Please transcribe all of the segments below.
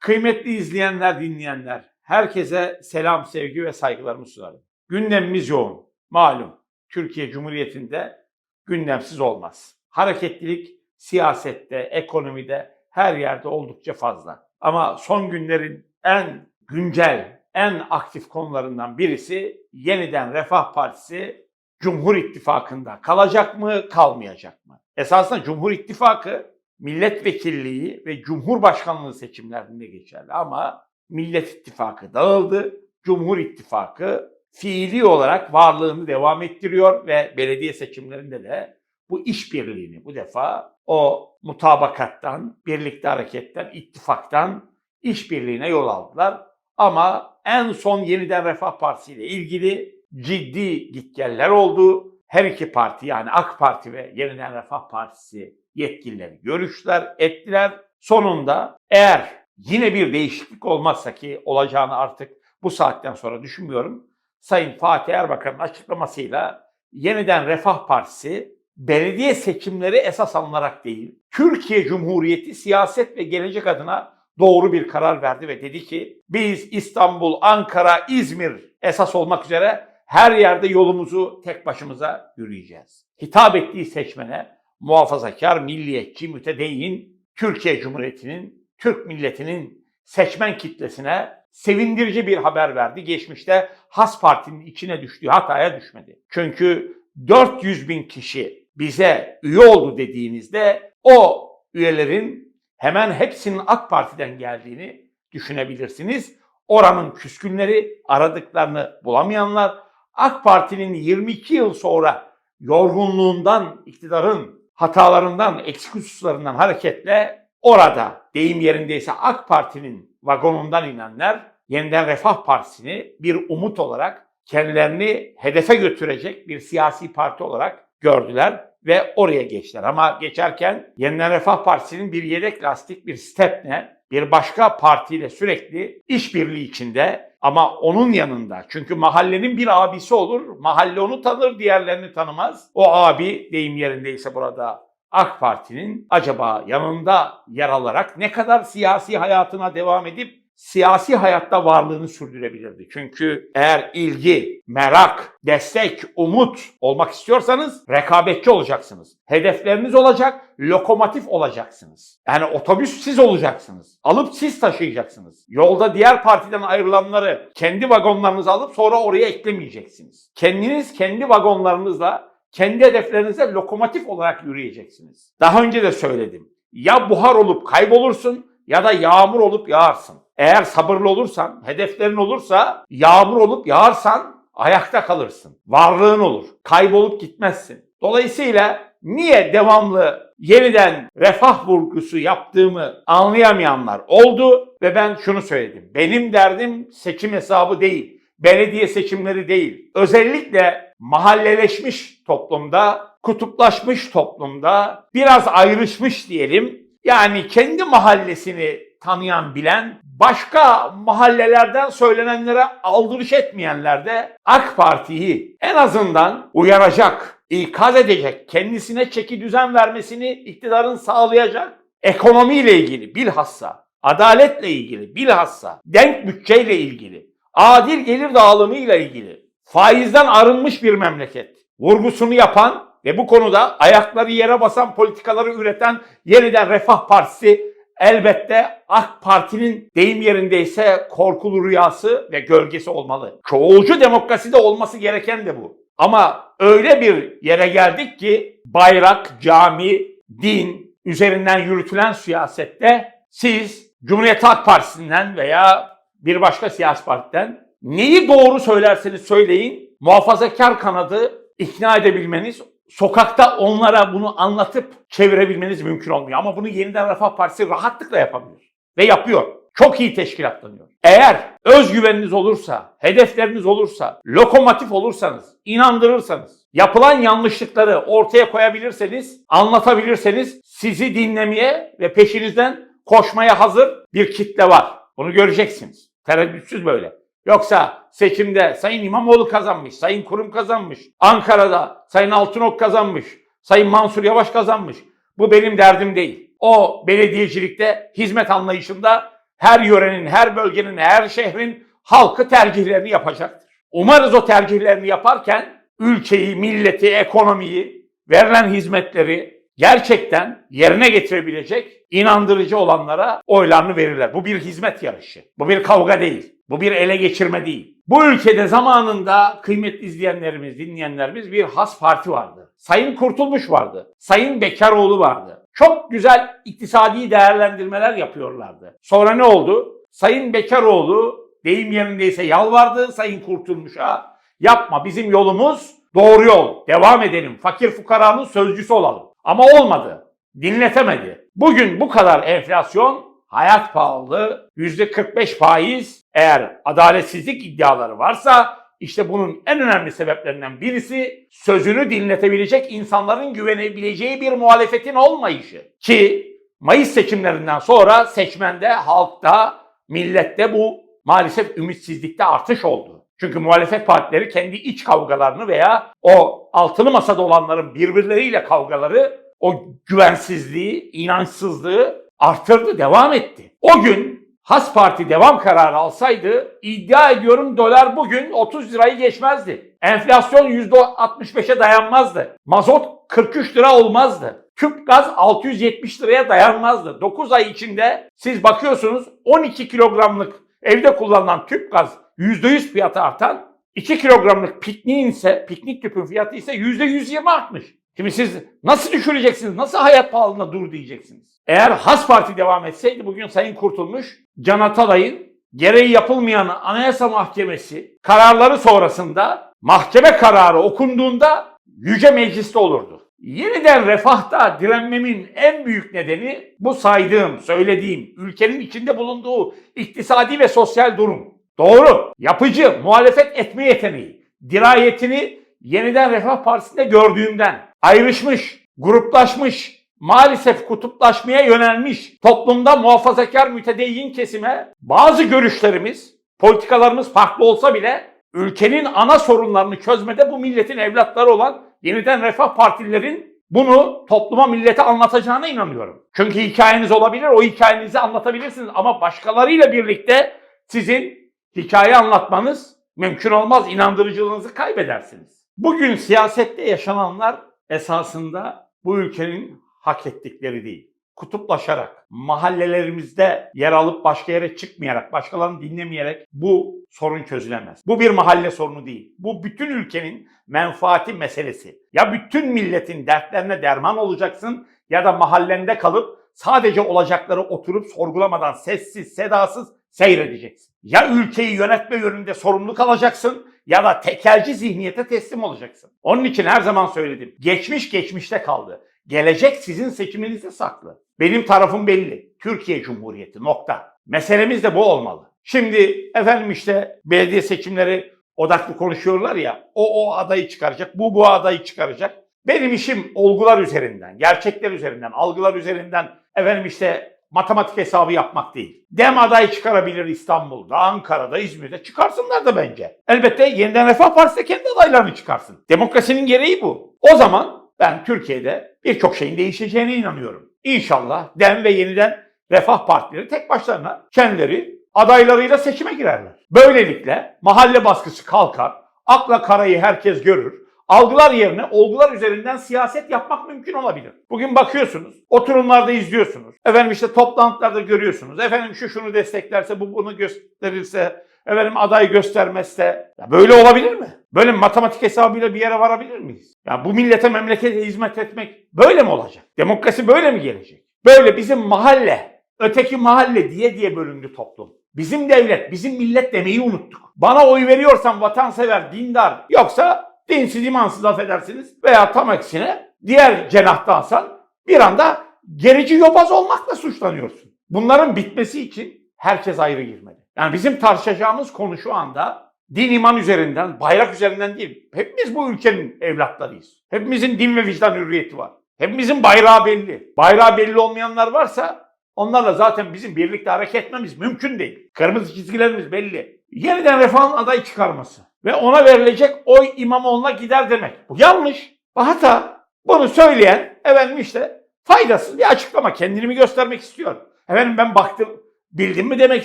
Kıymetli izleyenler, dinleyenler, herkese selam, sevgi ve saygılarımı sunarım. Gündemimiz yoğun. Malum Türkiye Cumhuriyeti'nde gündemsiz olmaz. Hareketlilik siyasette, ekonomide, her yerde oldukça fazla. Ama son günlerin en güncel, en aktif konularından birisi yeniden Refah Partisi Cumhur İttifakı'nda kalacak mı, kalmayacak mı? Esasında Cumhur İttifakı milletvekilliği ve cumhurbaşkanlığı seçimlerinde geçerli ama Millet İttifakı dağıldı. Cumhur İttifakı fiili olarak varlığını devam ettiriyor ve belediye seçimlerinde de bu işbirliğini bu defa o mutabakattan, birlikte hareketten, ittifaktan işbirliğine yol aldılar. Ama en son yeniden Refah Partisi ile ilgili ciddi gitgeller oldu. Her iki parti yani AK Parti ve Yeniden Refah Partisi yetkilileri görüşler ettiler. Sonunda eğer yine bir değişiklik olmazsa ki olacağını artık bu saatten sonra düşünmüyorum. Sayın Fatih Erbakan'ın açıklamasıyla yeniden Refah Partisi belediye seçimleri esas alınarak değil, Türkiye Cumhuriyeti siyaset ve gelecek adına doğru bir karar verdi ve dedi ki biz İstanbul, Ankara, İzmir esas olmak üzere her yerde yolumuzu tek başımıza yürüyeceğiz. Hitap ettiği seçmene muhafazakar, milliyetçi, mütedeyyin Türkiye Cumhuriyeti'nin, Türk milletinin seçmen kitlesine sevindirici bir haber verdi. Geçmişte Has Parti'nin içine düştüğü hataya düşmedi. Çünkü 400 bin kişi bize üye oldu dediğinizde o üyelerin hemen hepsinin AK Parti'den geldiğini düşünebilirsiniz. Oranın küskünleri, aradıklarını bulamayanlar, AK Parti'nin 22 yıl sonra yorgunluğundan, iktidarın hatalarından, eksik hususlarından hareketle orada deyim yerindeyse AK Parti'nin vagonundan inenler yeniden Refah Partisi'ni bir umut olarak kendilerini hedefe götürecek bir siyasi parti olarak gördüler ve oraya geçtiler. Ama geçerken Yeniden Refah Partisi'nin bir yedek lastik, bir stepne, bir başka partiyle sürekli işbirliği içinde ama onun yanında çünkü mahallenin bir abisi olur, mahalle onu tanır, diğerlerini tanımaz. O abi deyim yerindeyse burada AK Parti'nin acaba yanında yer alarak ne kadar siyasi hayatına devam edip siyasi hayatta varlığını sürdürebilirdi. Çünkü eğer ilgi, merak, destek, umut olmak istiyorsanız rekabetçi olacaksınız. Hedefleriniz olacak, lokomotif olacaksınız. Yani otobüs siz olacaksınız. Alıp siz taşıyacaksınız. Yolda diğer partiden ayrılanları kendi vagonlarınıza alıp sonra oraya eklemeyeceksiniz. Kendiniz kendi vagonlarınızla kendi hedeflerinize lokomotif olarak yürüyeceksiniz. Daha önce de söyledim. Ya buhar olup kaybolursun ya da yağmur olup yağarsın. Eğer sabırlı olursan, hedeflerin olursa, yağmur olup yağarsan ayakta kalırsın. Varlığın olur. Kaybolup gitmezsin. Dolayısıyla niye devamlı yeniden refah vurgusu yaptığımı anlayamayanlar oldu ve ben şunu söyledim. Benim derdim seçim hesabı değil. Belediye seçimleri değil. Özellikle mahalleleşmiş toplumda, kutuplaşmış toplumda, biraz ayrışmış diyelim. Yani kendi mahallesini tanıyan, bilen, başka mahallelerden söylenenlere aldırış etmeyenler de AK Parti'yi en azından uyaracak, ikaz edecek, kendisine çeki düzen vermesini iktidarın sağlayacak, ekonomiyle ilgili bilhassa, adaletle ilgili bilhassa, denk bütçeyle ilgili, adil gelir dağılımıyla ilgili, faizden arınmış bir memleket vurgusunu yapan ve bu konuda ayakları yere basan politikaları üreten yeniden Refah Partisi elbette AK Parti'nin deyim yerindeyse korkulu rüyası ve gölgesi olmalı. Çoğulcu demokraside olması gereken de bu. Ama öyle bir yere geldik ki bayrak, cami, din üzerinden yürütülen siyasette siz Cumhuriyet Halk Partisi'nden veya bir başka siyasi partiden neyi doğru söylerseniz söyleyin muhafazakar kanadı ikna edebilmeniz, sokakta onlara bunu anlatıp çevirebilmeniz mümkün olmuyor. Ama bunu yeniden Refah Partisi rahatlıkla yapabilir. Ve yapıyor. Çok iyi teşkilatlanıyor. Eğer özgüveniniz olursa, hedefleriniz olursa, lokomotif olursanız, inandırırsanız, yapılan yanlışlıkları ortaya koyabilirseniz, anlatabilirseniz sizi dinlemeye ve peşinizden koşmaya hazır bir kitle var. Bunu göreceksiniz. Tereddütsüz böyle. Yoksa seçimde Sayın İmamoğlu kazanmış, Sayın Kurum kazanmış, Ankara'da Sayın Altınok kazanmış, Sayın Mansur Yavaş kazanmış. Bu benim derdim değil. O belediyecilikte hizmet anlayışında her yörenin, her bölgenin, her şehrin halkı tercihlerini yapacaktır. Umarız o tercihlerini yaparken ülkeyi, milleti, ekonomiyi, verilen hizmetleri gerçekten yerine getirebilecek inandırıcı olanlara oylarını verirler. Bu bir hizmet yarışı. Bu bir kavga değil. Bu bir ele geçirme değil. Bu ülkede zamanında kıymetli izleyenlerimiz, dinleyenlerimiz bir has parti vardı. Sayın Kurtulmuş vardı. Sayın Bekaroğlu vardı. Çok güzel iktisadi değerlendirmeler yapıyorlardı. Sonra ne oldu? Sayın Bekaroğlu deyim yerindeyse yalvardı Sayın Kurtulmuş'a. Yapma bizim yolumuz doğru yol. Devam edelim. Fakir fukaranın sözcüsü olalım. Ama olmadı. Dinletemedi. Bugün bu kadar enflasyon, hayat pahalılığı, %45 faiz eğer adaletsizlik iddiaları varsa işte bunun en önemli sebeplerinden birisi sözünü dinletebilecek insanların güvenebileceği bir muhalefetin olmayışı. Ki Mayıs seçimlerinden sonra seçmende, halkta, millette bu maalesef ümitsizlikte artış oldu. Çünkü muhalefet partileri kendi iç kavgalarını veya o altılı masada olanların birbirleriyle kavgaları o güvensizliği, inançsızlığı artırdı, devam etti. O gün Has Parti devam kararı alsaydı iddia ediyorum dolar bugün 30 lirayı geçmezdi. Enflasyon %65'e dayanmazdı. Mazot 43 lira olmazdı. Tüp gaz 670 liraya dayanmazdı. 9 ay içinde siz bakıyorsunuz 12 kilogramlık evde kullanılan tüp gaz %100 fiyatı artan 2 kilogramlık pikniğin ise piknik tüpün fiyatı ise %120 artmış. Şimdi siz nasıl düşüreceksiniz? Nasıl hayat pahalılığına dur diyeceksiniz? Eğer Has Parti devam etseydi bugün Sayın Kurtulmuş, Can Atalay'ın gereği yapılmayan Anayasa Mahkemesi kararları sonrasında mahkeme kararı okunduğunda Yüce Meclis'te olurdu. Yeniden refahta direnmemin en büyük nedeni bu saydığım, söylediğim, ülkenin içinde bulunduğu iktisadi ve sosyal durum. Doğru, yapıcı, muhalefet etme yeteneği, dirayetini yeniden Refah Partisi'nde gördüğümden ayrışmış, gruplaşmış, maalesef kutuplaşmaya yönelmiş toplumda muhafazakar mütedeyyin kesime bazı görüşlerimiz, politikalarımız farklı olsa bile ülkenin ana sorunlarını çözmede bu milletin evlatları olan yeniden Refah Partililerin bunu topluma, millete anlatacağına inanıyorum. Çünkü hikayeniz olabilir, o hikayenizi anlatabilirsiniz ama başkalarıyla birlikte sizin hikaye anlatmanız mümkün olmaz, inandırıcılığınızı kaybedersiniz. Bugün siyasette yaşananlar esasında bu ülkenin hak ettikleri değil. Kutuplaşarak, mahallelerimizde yer alıp başka yere çıkmayarak, başkalarını dinlemeyerek bu sorun çözülemez. Bu bir mahalle sorunu değil. Bu bütün ülkenin menfaati meselesi. Ya bütün milletin dertlerine derman olacaksın ya da mahallende kalıp sadece olacakları oturup sorgulamadan sessiz, sedasız seyredeceksin. Ya ülkeyi yönetme yönünde sorumluluk alacaksın ya da tekelci zihniyete teslim olacaksın. Onun için her zaman söyledim. Geçmiş geçmişte kaldı. Gelecek sizin seçiminizde saklı. Benim tarafım belli. Türkiye Cumhuriyeti nokta. Meselemiz de bu olmalı. Şimdi efendim işte belediye seçimleri odaklı konuşuyorlar ya. O o adayı çıkaracak, bu bu adayı çıkaracak. Benim işim olgular üzerinden, gerçekler üzerinden, algılar üzerinden efendim işte matematik hesabı yapmak değil. Dem aday çıkarabilir İstanbul'da, Ankara'da, İzmir'de çıkarsınlar da bence. Elbette yeniden Refah Partisi de kendi adaylarını çıkarsın. Demokrasinin gereği bu. O zaman ben Türkiye'de birçok şeyin değişeceğine inanıyorum. İnşallah Dem ve yeniden Refah Partileri tek başlarına kendileri adaylarıyla seçime girerler. Böylelikle mahalle baskısı kalkar, akla karayı herkes görür, algılar yerine olgular üzerinden siyaset yapmak mümkün olabilir. Bugün bakıyorsunuz, oturumlarda izliyorsunuz. Efendim işte toplantılarda görüyorsunuz. Efendim şu şunu desteklerse, bu bunu gösterirse, efendim aday göstermezse. Ya böyle olabilir mi? Böyle matematik hesabıyla bir yere varabilir miyiz? Ya bu millete, memlekete hizmet etmek böyle mi olacak? Demokrasi böyle mi gelecek? Böyle bizim mahalle, öteki mahalle diye diye bölündü toplum. Bizim devlet, bizim millet demeyi unuttuk. Bana oy veriyorsan vatansever, dindar, yoksa dinsiz, imansız affedersiniz veya tam aksine diğer cenahtansan bir anda gerici yobaz olmakla suçlanıyorsun. Bunların bitmesi için herkes ayrı girmeli. Yani bizim tartışacağımız konu şu anda din iman üzerinden, bayrak üzerinden değil. Hepimiz bu ülkenin evlatlarıyız. Hepimizin din ve vicdan hürriyeti var. Hepimizin bayrağı belli. Bayrağı belli olmayanlar varsa onlarla zaten bizim birlikte hareket etmemiz mümkün değil. Kırmızı çizgilerimiz belli. Yeniden refahın aday çıkarması ve ona verilecek oy İmamoğlu'na gider demek. Bu yanlış. Hatta bunu söyleyen efendim işte faydasız bir açıklama. Kendini mi göstermek istiyor? Efendim ben baktım Bildin mi demek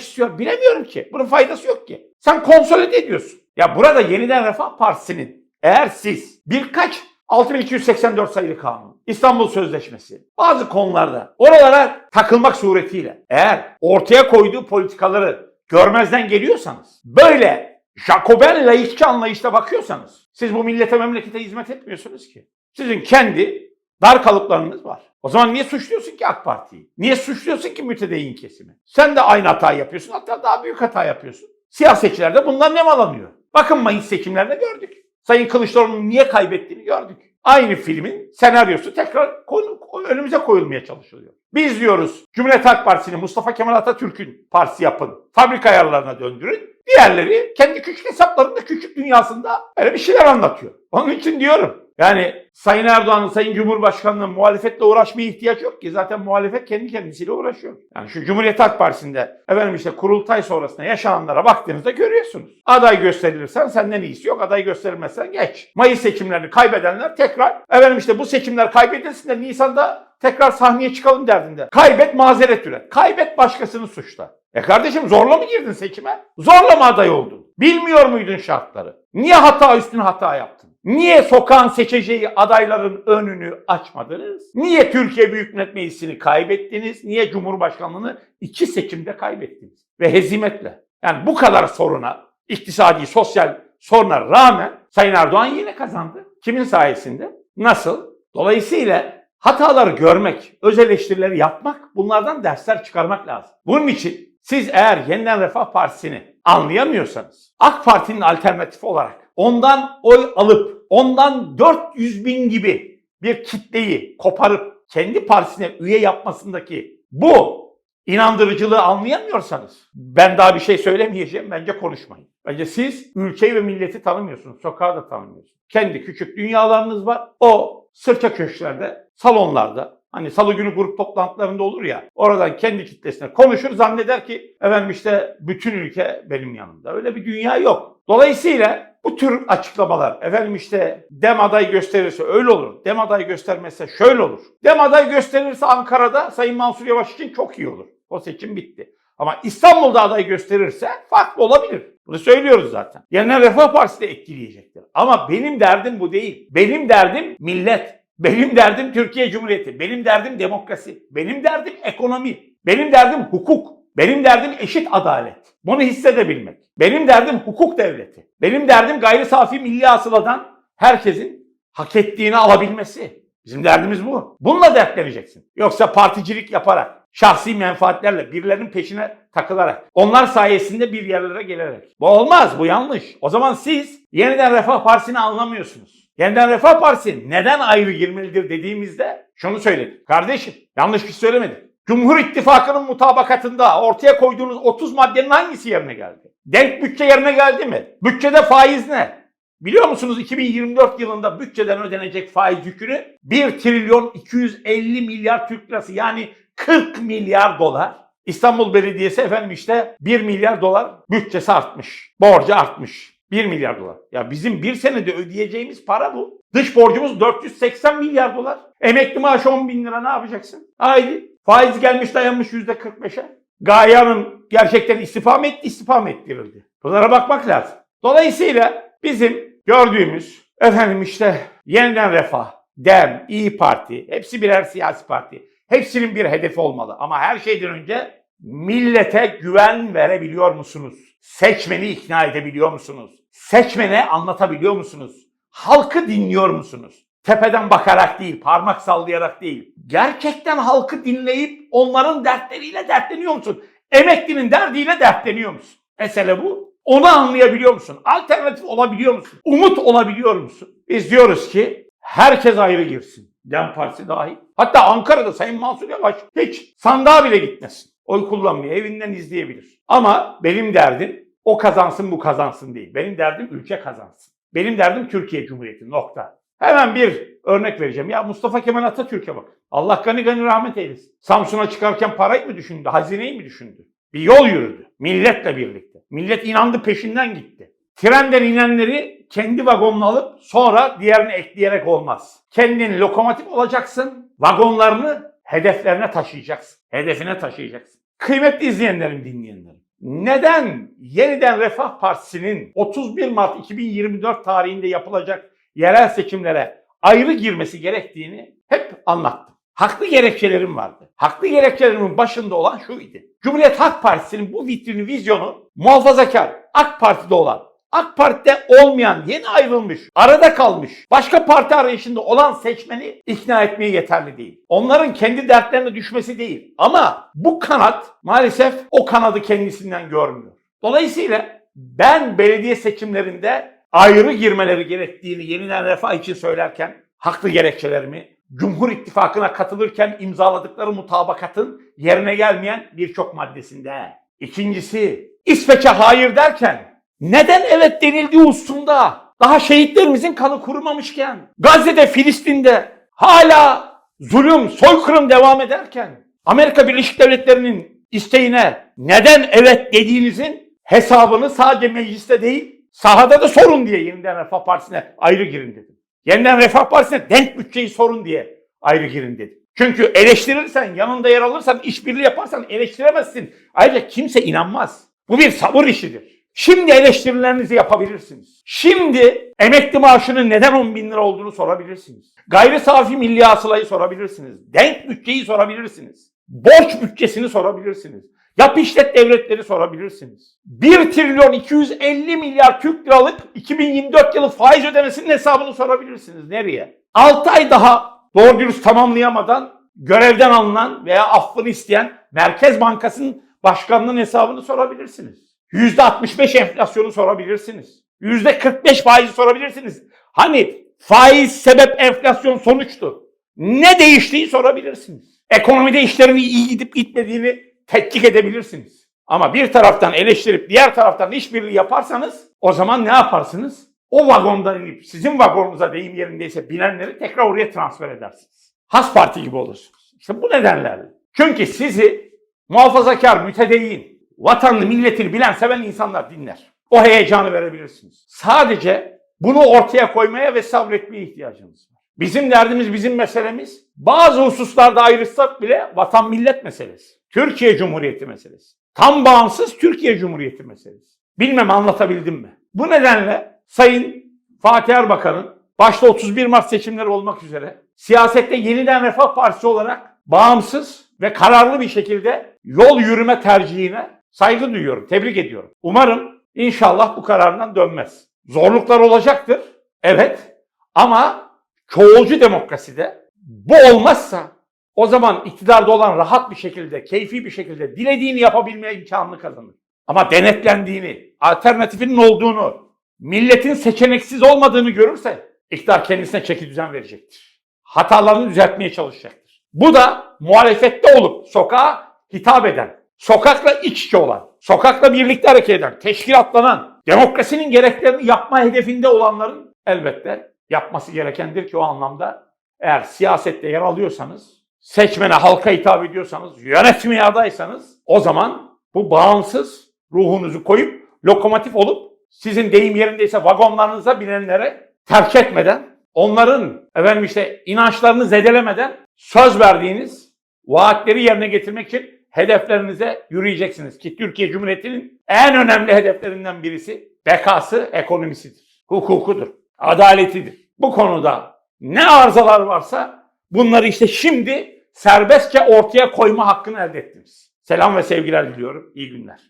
istiyor. Bilemiyorum ki. Bunun faydası yok ki. Sen konsolide ediyorsun. Ya burada Yeniden Refah Partisi'nin eğer siz birkaç 6284 sayılı kanun, İstanbul Sözleşmesi bazı konularda oralara takılmak suretiyle eğer ortaya koyduğu politikaları görmezden geliyorsanız böyle Jacoben laikçi anlayışla bakıyorsanız siz bu millete memlekete hizmet etmiyorsunuz ki. Sizin kendi dar kalıplarınız var. O zaman niye suçluyorsun ki AK Parti'yi? Niye suçluyorsun ki mütedeyyin kesimi? Sen de aynı hatayı yapıyorsun hatta daha büyük hata yapıyorsun. Siyasetçiler de bundan nemalanıyor. Bakın Mayıs seçimlerinde gördük. Sayın Kılıçdaroğlu'nun niye kaybettiğini gördük. Aynı filmin senaryosu tekrar konu, önümüze koyulmaya çalışılıyor. Biz diyoruz Cumhuriyet Halk Partisi'ni Mustafa Kemal Atatürk'ün partisi yapın. Fabrika ayarlarına döndürün. Diğerleri kendi küçük hesaplarında, küçük dünyasında öyle bir şeyler anlatıyor. Onun için diyorum. Yani Sayın Erdoğan'ın, Sayın Cumhurbaşkanı'nın muhalefetle uğraşmaya ihtiyaç yok ki. Zaten muhalefet kendi kendisiyle uğraşıyor. Yani şu Cumhuriyet Halk Partisi'nde efendim işte kurultay sonrasında yaşananlara baktığınızda görüyorsunuz. Aday gösterilirsen senden iyisi yok. Aday gösterilmezsen geç. Mayıs seçimlerini kaybedenler tekrar efendim işte bu seçimler kaybedilsin de Nisan'da tekrar sahneye çıkalım derdinde. Kaybet mazeret üret. Kaybet başkasını suçla. E kardeşim zorla mı girdin seçime? Zorla mı aday oldun? Bilmiyor muydun şartları? Niye hata üstüne hata yaptın? Niye sokağın seçeceği adayların önünü açmadınız? Niye Türkiye Büyük Millet Meclisi'ni kaybettiniz? Niye Cumhurbaşkanlığını iki seçimde kaybettiniz? Ve hezimetle. Yani bu kadar soruna, iktisadi, sosyal soruna rağmen Sayın Erdoğan yine kazandı. Kimin sayesinde? Nasıl? Dolayısıyla hataları görmek, öz eleştirileri yapmak, bunlardan dersler çıkarmak lazım. Bunun için siz eğer Yeniden Refah Partisi'ni anlayamıyorsanız, AK Parti'nin alternatifi olarak ondan oy alıp ondan 400 bin gibi bir kitleyi koparıp kendi partisine üye yapmasındaki bu inandırıcılığı anlayamıyorsanız ben daha bir şey söylemeyeceğim. Bence konuşmayın. Bence siz ülkeyi ve milleti tanımıyorsunuz. Sokağı da tanımıyorsunuz. Kendi küçük dünyalarınız var. O sırça köşklerde, salonlarda Hani salı günü grup toplantılarında olur ya. Oradan kendi kitlesine konuşur zanneder ki efendim işte bütün ülke benim yanımda. Öyle bir dünya yok. Dolayısıyla bu tür açıklamalar efendim işte dem aday gösterirse öyle olur. Dem aday göstermezse şöyle olur. Dem aday gösterirse Ankara'da Sayın Mansur Yavaş için çok iyi olur. O seçim bitti. Ama İstanbul'da aday gösterirse farklı olabilir. Bunu söylüyoruz zaten. Yeniden Refah Partisi de etkileyecektir. Ama benim derdim bu değil. Benim derdim millet. Benim derdim Türkiye Cumhuriyeti. Benim derdim demokrasi. Benim derdim ekonomi. Benim derdim hukuk. Benim derdim eşit adalet. Bunu hissedebilmek. Benim derdim hukuk devleti. Benim derdim gayri safi milli hasıladan herkesin hak ettiğini alabilmesi. Bizim derdimiz bu. Bununla dertleneceksin. Yoksa particilik yaparak, şahsi menfaatlerle, birilerinin peşine takılarak, onlar sayesinde bir yerlere gelerek. Bu olmaz, bu yanlış. O zaman siz yeniden Refah Partisi'ni anlamıyorsunuz. Yeniden Refah Partisi neden ayrı girmelidir dediğimizde şunu söyledik. Kardeşim yanlış bir şey söylemedik. Cumhur İttifakı'nın mutabakatında ortaya koyduğunuz 30 maddenin hangisi yerine geldi? Denk bütçe yerine geldi mi? Bütçede faiz ne? Biliyor musunuz 2024 yılında bütçeden ödenecek faiz yükünü 1 trilyon 250 milyar Türk lirası yani 40 milyar dolar. İstanbul Belediyesi efendim işte 1 milyar dolar bütçesi artmış. Borcu artmış. 1 milyar dolar. Ya bizim bir senede ödeyeceğimiz para bu. Dış borcumuz 480 milyar dolar. Emekli maaşı 10 bin lira ne yapacaksın? Haydi. Faiz gelmiş dayanmış %45'e. Gaye Hanım gerçekten istifa mı etti, istifa mı ettirildi? Bunlara bakmak lazım. Dolayısıyla bizim gördüğümüz efendim işte yeniden refah, DEM, İyi Parti, hepsi birer siyasi parti. Hepsinin bir hedefi olmalı. Ama her şeyden önce millete güven verebiliyor musunuz? Seçmeni ikna edebiliyor musunuz? Seçmene anlatabiliyor musunuz? Halkı dinliyor musunuz? Tepeden bakarak değil, parmak sallayarak değil. Gerçekten halkı dinleyip onların dertleriyle dertleniyor musun? Emeklinin derdiyle dertleniyor musun? Mesele bu. Onu anlayabiliyor musun? Alternatif olabiliyor musun? Umut olabiliyor musun? Biz diyoruz ki herkes ayrı girsin. Dem Partisi dahil. Hatta Ankara'da Sayın Mansur Yavaş hiç sandığa bile gitmesin. Oy kullanmıyor. Evinden izleyebilir. Ama benim derdim o kazansın bu kazansın değil. Benim derdim ülke kazansın. Benim derdim Türkiye Cumhuriyeti nokta. Hemen bir örnek vereceğim. Ya Mustafa Kemal Atatürk'e bak. Allah gani gani rahmet eylesin. Samsun'a çıkarken parayı mı düşündü? Hazineyi mi düşündü? Bir yol yürüdü. Milletle birlikte. Millet inandı peşinden gitti. Trenden inenleri kendi vagonuna alıp sonra diğerini ekleyerek olmaz. Kendin lokomotif olacaksın. Vagonlarını hedeflerine taşıyacaksın. Hedefine taşıyacaksın. Kıymetli izleyenlerim, dinleyenlerim. Neden yeniden Refah Partisi'nin 31 Mart 2024 tarihinde yapılacak yerel seçimlere ayrı girmesi gerektiğini hep anlattım. Haklı gerekçelerim vardı. Haklı gerekçelerimin başında olan şu idi. Cumhuriyet Halk Partisi'nin bu vitrini, vizyonu muhafazakar, AK Parti'de olan, AK Parti'de olmayan, yeni ayrılmış, arada kalmış, başka parti arayışında olan seçmeni ikna etmeye yeterli değil. Onların kendi dertlerine düşmesi değil. Ama bu kanat maalesef o kanadı kendisinden görmüyor. Dolayısıyla ben belediye seçimlerinde ayrı girmeleri gerektiğini yeniden refah için söylerken haklı gerekçelerimi Cumhur İttifakı'na katılırken imzaladıkları mutabakatın yerine gelmeyen birçok maddesinde. İkincisi, İsveç'e hayır derken neden evet denildiği hususunda daha şehitlerimizin kanı kurumamışken, Gazze'de, Filistin'de hala zulüm, soykırım devam ederken, Amerika Birleşik Devletleri'nin isteğine neden evet dediğinizin hesabını sadece mecliste değil, sahada da sorun diye yeniden Refah Partisi'ne ayrı girin dedim. Yeniden Refah Partisi'ne denk bütçeyi sorun diye ayrı girin dedim. Çünkü eleştirirsen, yanında yer alırsan, işbirliği yaparsan eleştiremezsin. Ayrıca kimse inanmaz. Bu bir sabır işidir. Şimdi eleştirilerinizi yapabilirsiniz. Şimdi emekli maaşının neden 10 bin lira olduğunu sorabilirsiniz. Gayri safi milli hasılayı sorabilirsiniz. Denk bütçeyi sorabilirsiniz. Borç bütçesini sorabilirsiniz. Yap işlet devletleri sorabilirsiniz. 1 trilyon 250 milyar Türk liralık 2024 yılı faiz ödemesinin hesabını sorabilirsiniz. Nereye? 6 ay daha doğru dürüst tamamlayamadan görevden alınan veya affını isteyen Merkez Bankası'nın başkanının hesabını sorabilirsiniz. %65 enflasyonu sorabilirsiniz. %45 faizi sorabilirsiniz. Hani faiz sebep enflasyon sonuçtu. Ne değiştiği sorabilirsiniz. Ekonomide işlerin iyi gidip gitmediğini tetkik edebilirsiniz. Ama bir taraftan eleştirip diğer taraftan işbirliği yaparsanız o zaman ne yaparsınız? O vagondan inip sizin vagonunuza deyim yerindeyse binenleri tekrar oraya transfer edersiniz. Has parti gibi olursunuz. İşte bu nedenlerle. Çünkü sizi muhafazakar, mütedeyyin, vatanını, milletini bilen, seven insanlar dinler. O heyecanı verebilirsiniz. Sadece bunu ortaya koymaya ve sabretmeye ihtiyacınız var. Bizim derdimiz, bizim meselemiz bazı hususlarda ayrışsak bile vatan millet meselesi. Türkiye Cumhuriyeti meselesi. Tam bağımsız Türkiye Cumhuriyeti meselesi. Bilmem anlatabildim mi? Bu nedenle Sayın Fatih Erbakan'ın başta 31 Mart seçimleri olmak üzere siyasette yeniden Refah Partisi olarak bağımsız ve kararlı bir şekilde yol yürüme tercihine saygı duyuyorum, tebrik ediyorum. Umarım inşallah bu kararından dönmez. Zorluklar olacaktır, evet ama çoğulcu demokraside bu olmazsa o zaman iktidarda olan rahat bir şekilde, keyfi bir şekilde dilediğini yapabilmeye imkanını kazanır. Ama denetlendiğini, alternatifinin olduğunu, milletin seçeneksiz olmadığını görürse iktidar kendisine çeki düzen verecektir. Hatalarını düzeltmeye çalışacaktır. Bu da muhalefette olup sokağa hitap eden, sokakla iç içe olan, sokakla birlikte hareket eden, teşkilatlanan, demokrasinin gereklerini yapma hedefinde olanların elbette yapması gerekendir ki o anlamda eğer siyasette yer alıyorsanız, seçmene, halka hitap ediyorsanız, yönetmeye adaysanız o zaman bu bağımsız ruhunuzu koyup lokomotif olup sizin deyim yerindeyse vagonlarınıza binenlere terk etmeden, onların efendim işte inançlarını zedelemeden söz verdiğiniz vaatleri yerine getirmek için hedeflerinize yürüyeceksiniz. Ki Türkiye Cumhuriyeti'nin en önemli hedeflerinden birisi bekası ekonomisidir, hukukudur, adaletidir. Bu konuda ne arızalar varsa bunları işte şimdi serbestçe ortaya koyma hakkını elde ettiniz. Selam ve sevgiler diliyorum. İyi günler.